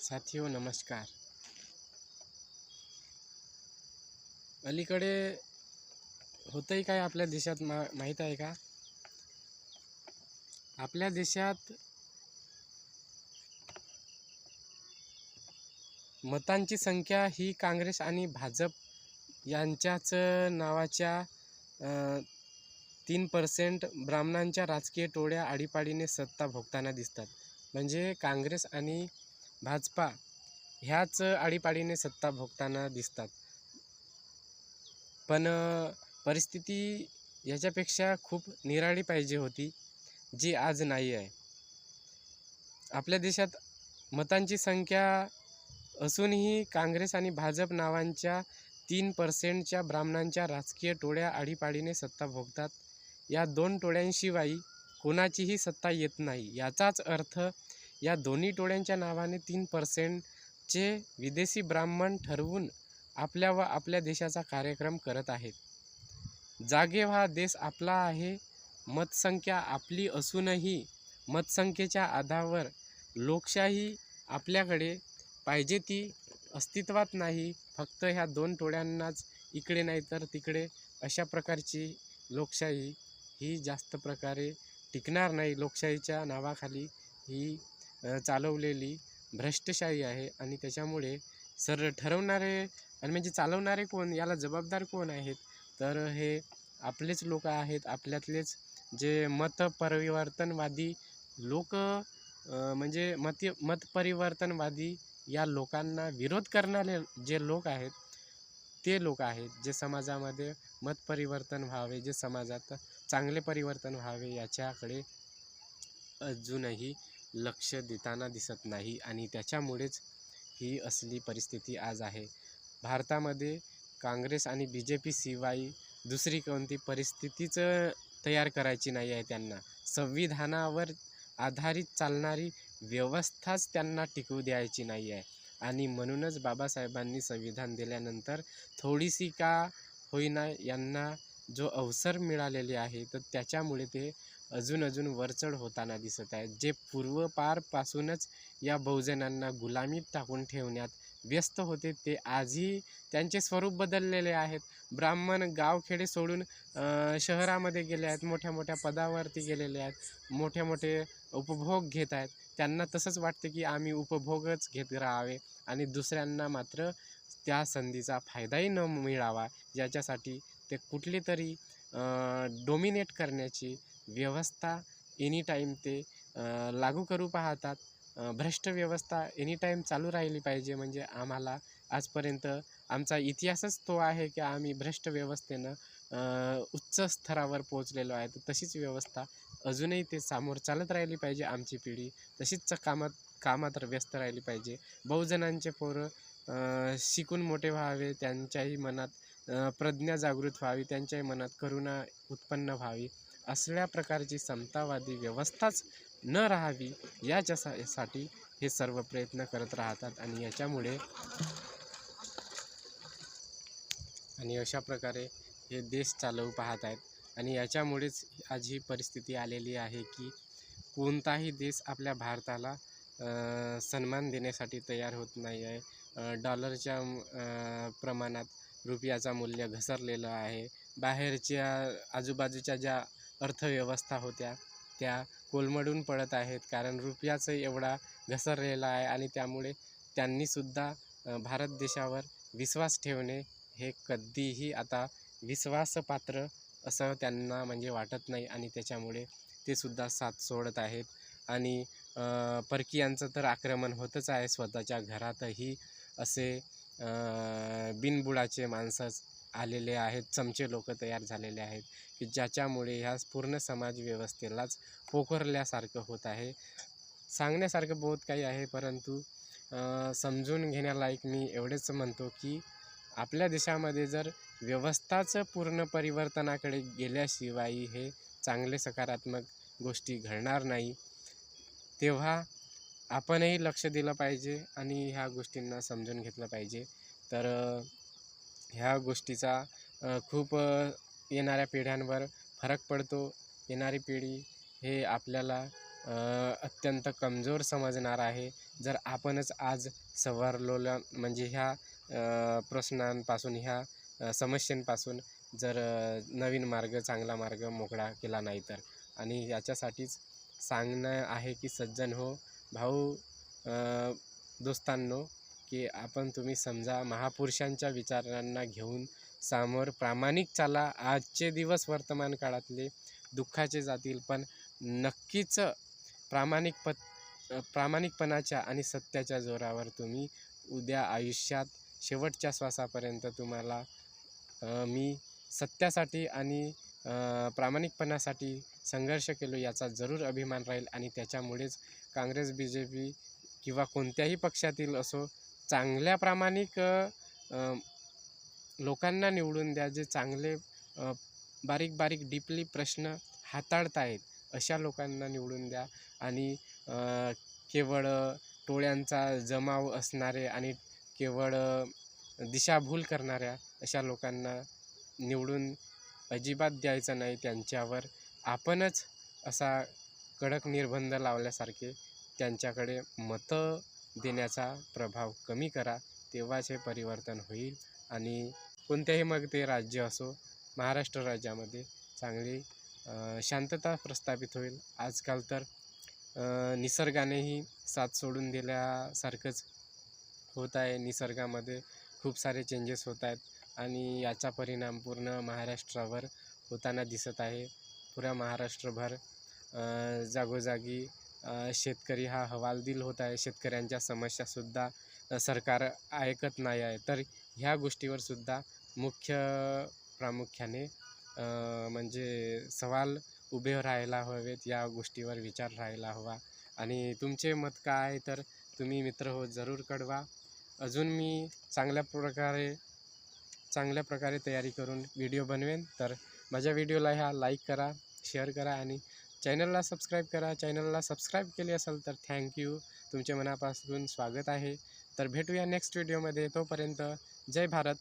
साथियो नमस्कार. अलीकडे होतंही काय आपल्या देशात? मा माहीत आहे का? आपल्या देशात मतांची संख्या ही काँग्रेस आणि भाजप यांच्याच नावाच्या तीन पर्सेंट ब्राह्मणांच्या राजकीय टोळ्या आडीपाडीने सत्ता भोगताना दिसतात. म्हणजे काँग्रेस आणि भाजपा ह्याच आडीपाडीने सत्ता भोगताना दिसतात. पण परिस्थिती याच्यापेक्षा खूप निराळी पाहिजे होती जी आज नाही आहे. आपल्या देशात मतांची संख्या असूनही काँग्रेस आणि भाजप नावांच्या तीन पर्सेंटच्या ब्राह्मणांच्या राजकीय टोळ्या आडीपाडीने सत्ता भोगतात. या दोन टोळ्यांशिवाय कोणाचीही सत्ता येत नाही. याचाच अर्थ या दोन्ही टोळ्यांच्या नावाने तीन पर्सेंटचे विदेशी ब्राह्मण ठरवून आपल्या व आपल्या देशाचा कार्यक्रम करत आहेत. जागे हा देश आपला आहे. मतसंख्या आपली असूनही मतसंख्येच्या आधारावर लोकशाही आपल्याकडे पाहिजे ती अस्तित्वात नाही. फक्त ह्या दोन टोळ्यांनाच इकडे नाही तर तिकडे अशा प्रकारची लोकशाही ही जास्त प्रकारे टिकणार नाही. लोकशाहीच्या नावाखाली ही चालवलेली भ्रष्टशाही आहे आणि त्याच्यामुळे सर ठरवणारे आणि म्हणजे चालवणारे कोण याला जबाबदार कोण आहेत? तर हे आपलेच लोक आहेत आपल्यातलेच जे मतपरिवर्तनवादी लोक म्हणजे मत मतपरिवर्तनवादी या लोकांना विरोध करणारे जे लोक आहेत ते लोक आहेत जे समाजामध्ये मतपरिवर्तन व्हावे जे समाजात चांगले परिवर्तन व्हावे याच्याकडे अजूनही लक्ष देताना दिसत नाही आणि त्याच्यामुळेच ही असली परिस्थिती आज आहे. भारतामध्ये काँग्रेस आणि बी जे पी शिवाय दुसरी कोणती परिस्थितीच तयार करायची नाही आहे त्यांना. संविधानावर आधारित चालणारी व्यवस्थाच त्यांना टिकवू द्यायची नाही आहे. आणि म्हणूनच बाबासाहेबांनी संविधान दिल्यानंतर थोडीशी का होईना यांना जो अवसर मिळालेले आहे तर त्याच्यामुळे ते अजून अजून वरचढ होताना दिसत आहे. जे पूर्वपारपासूनच या बहुजनांना गुलामीत टाकून ठेवण्यात व्यस्त होते ते आजही त्यांचे स्वरूप बदललेले आहेत. ब्राह्मण गावखेडे सोडून शहरामध्ये गेले आहेत मोठ्या मोठ्या पदावरती गेलेले आहेत मोठे मोठे उपभोग घेत आहेत. त्यांना तसंच वाटतं की आम्ही उपभोगच घेत राहावे आणि दुसऱ्यांना मात्र त्या संधीचा फायदाही न मिळावा. याच्यासाठी ते कुठली तरी डोमिनेट करण्याची व्यवस्था एनी टाईम ते लागू करू पाहतात. भ्रष्ट व्यवस्था एनी टाईम चालू राहिली पाहिजे म्हणजे आम्हाला आजपर्यंत आमचा इतिहासच तो आहे की आम्ही भ्रष्ट व्यवस्थेनं उच्च स्तरावर पोहोचलेलो आहे. तर तशीच व्यवस्था अजूनही ते सामोर चालत राहिली पाहिजे आमची पिढी. तशीच कामात कामात व्यस्त राहिली पाहिजे. बहुजनांचे पोरं शिकून मोठे व्हावे त्यांच्याही मनात प्रज्ञा जागृत व्हावी त्यांच्याही मनात करुणा उत्पन्न व्हावी. असल्या प्रकारची समतावादी व्यवस्थाच न राहावी याच्यासाठी हे सर्व प्रयत्न करत राहतात आणि याच्यामुळे आणि अशा प्रकारे हे देश चालवू पाहत आहेत. आणि याच्यामुळेच आज ही परिस्थिती आलेली आहे की कोणताही देश आपल्या भारताला सन्मान देण्यासाठी तयार होत नाही आहे. डॉलरच्या प्रमाणात रुपयाचा मूल्य घसरलेलं आहे. बाहेरच्या आजूबाजूच्या ज्या अर्थव्यवस्था होत्या. त्या कोलमडून पडत आहेत. कारण रुपयाचं एवढा घसरलेला आहे आणि त्यामुळे त्यांनीसुद्धा भारत देशावर विश्वास ठेवणे हे कधीही आता विश्वासपात्र असं त्यांना म्हणजे वाटत नाही आणि त्याच्यामुळे ते सुद्धा साथ सोडत आहेत. आणि परकीयांचं तर आक्रमण होतच आहे स्वतःच्या घरातही असे बिनबुडाचे माणसंच आलेले आहेत चमचे लोक तयार झालेले आहेत की ज्याच्यामुळे ह्या पूर्ण समाज व्यवस्थेलाच पोखरल्यासारखं होत आहे. सांगण्यासारखं बहुत काही आहे परंतु समजून घेण्यालायक मी एवढेच म्हणतो की आपल्या देशामध्ये जर व्यवस्थाच पूर्ण परिवर्तनाकडे गेल्याशिवाय हे चांगले सकारात्मक गोष्टी घडणार नाही तेव्हा आपणही लक्ष दिलं पाहिजे आणि ह्या गोष्टींना समजून घेतलं पाहिजे. तर ह्या गोष्टीचा खूप येणाऱ्या पिढ्यांवर फरक पडतो. येणारी पिढी हे आपल्याला अत्यंत कमजोर समजणार आहे. जर आपणच आज सवारलोला म्हणजे ह्या प्रश्नांपासून ह्या समस्येंपासून समस्यांपासून जर नवीन मार्ग चांगला मार्ग मोकळा केला नाही तर. आणि याच्यासाठीच सांगणं आहे की सज्जन हो. भाऊ दोस्तांनो की आपण तुम्ही समजा महापुरुषांच्या विचारांना घेऊन समोर प्रामाणिक चाला. आजचे दिवस वर्तमान काळातले दुःखाचे जातील पण नक्कीच प्रामाणिक प प्रामाणिकपणाच्या आणि सत्याच्या जोरावर तुम्ही उद्या आयुष्यात शेवटच्या श्वासापर्यंत तुम्हाला मी सत्यासाठी आणि प्रामाणिकपणासाठी संघर्ष केलो याचा जरूर अभिमान राहील. आणि त्याच्यामुळेच काँग्रेस बी जे पी किंवा कोणत्याही पक्षातील असो चांगल्या प्रामाणिक लोकांना निवडून द्या जे चांगले बारीक बारीक डीपली प्रश्न हाताळतायत अशा लोकांना निवडून द्या. आणि केवळ टोळ्यांचा जमाव असणारे आणि केवळ दिशाभूल करणाऱ्या अशा लोकांना निवडून अजिबात द्यायचं नाही. त्यांच्यावर आपणच असा कडक निर्बंध लावल्यासारखे त्यांच्याकडे मतं देण्याचा प्रभाव कमी करा तेव्हाच हे परिवर्तन होईल आणि कोणत्याही मग ते राज्य असो महाराष्ट्र राज्यामध्ये चांगली शांतता प्रस्थापित होईल. आजकाल तर निसर्गानेही साथ सोडून दिल्यासारखंच होत आहे. निसर्गामध्ये खूप सारे चेंजेस होत आहेत आणि याचा परिणाम पूर्ण महाराष्ट्रावर होताना दिसत आहे. पुऱ्या महाराष्ट्रभर जागोजागी शेतकरी हा हवालदिल होत आहे. शेतकऱ्यांच्या समस्यासुद्धा सरकार ऐकत नाही आहे. तर ह्या गोष्टीवर सुद्धा मुख्य प्रामुख्याने म्हणजे सवाल उभे राहायला हवेत. या गोष्टीवर विचार राहायला हवा. आणि तुमचे मत काय आहे तर तुम्ही मित्र हो जरूर कळवा. अजून मी चांगल्या प्रकारे चांगल्या प्रकारे तयारी करून व्हिडिओ बनवेन. तर माझ्या व्हिडिओला ह्या लाईक करा शेअर करा आणि चॅनलला सबस्क्राईब करा. चॅनलला सबस्क्राईब केली असेल तर थँक्यू तुमचे मनापासून स्वागत आहे. तर भेटूया नेक्स्ट व्हिडिओमध्ये. तोपर्यंत जय भारत.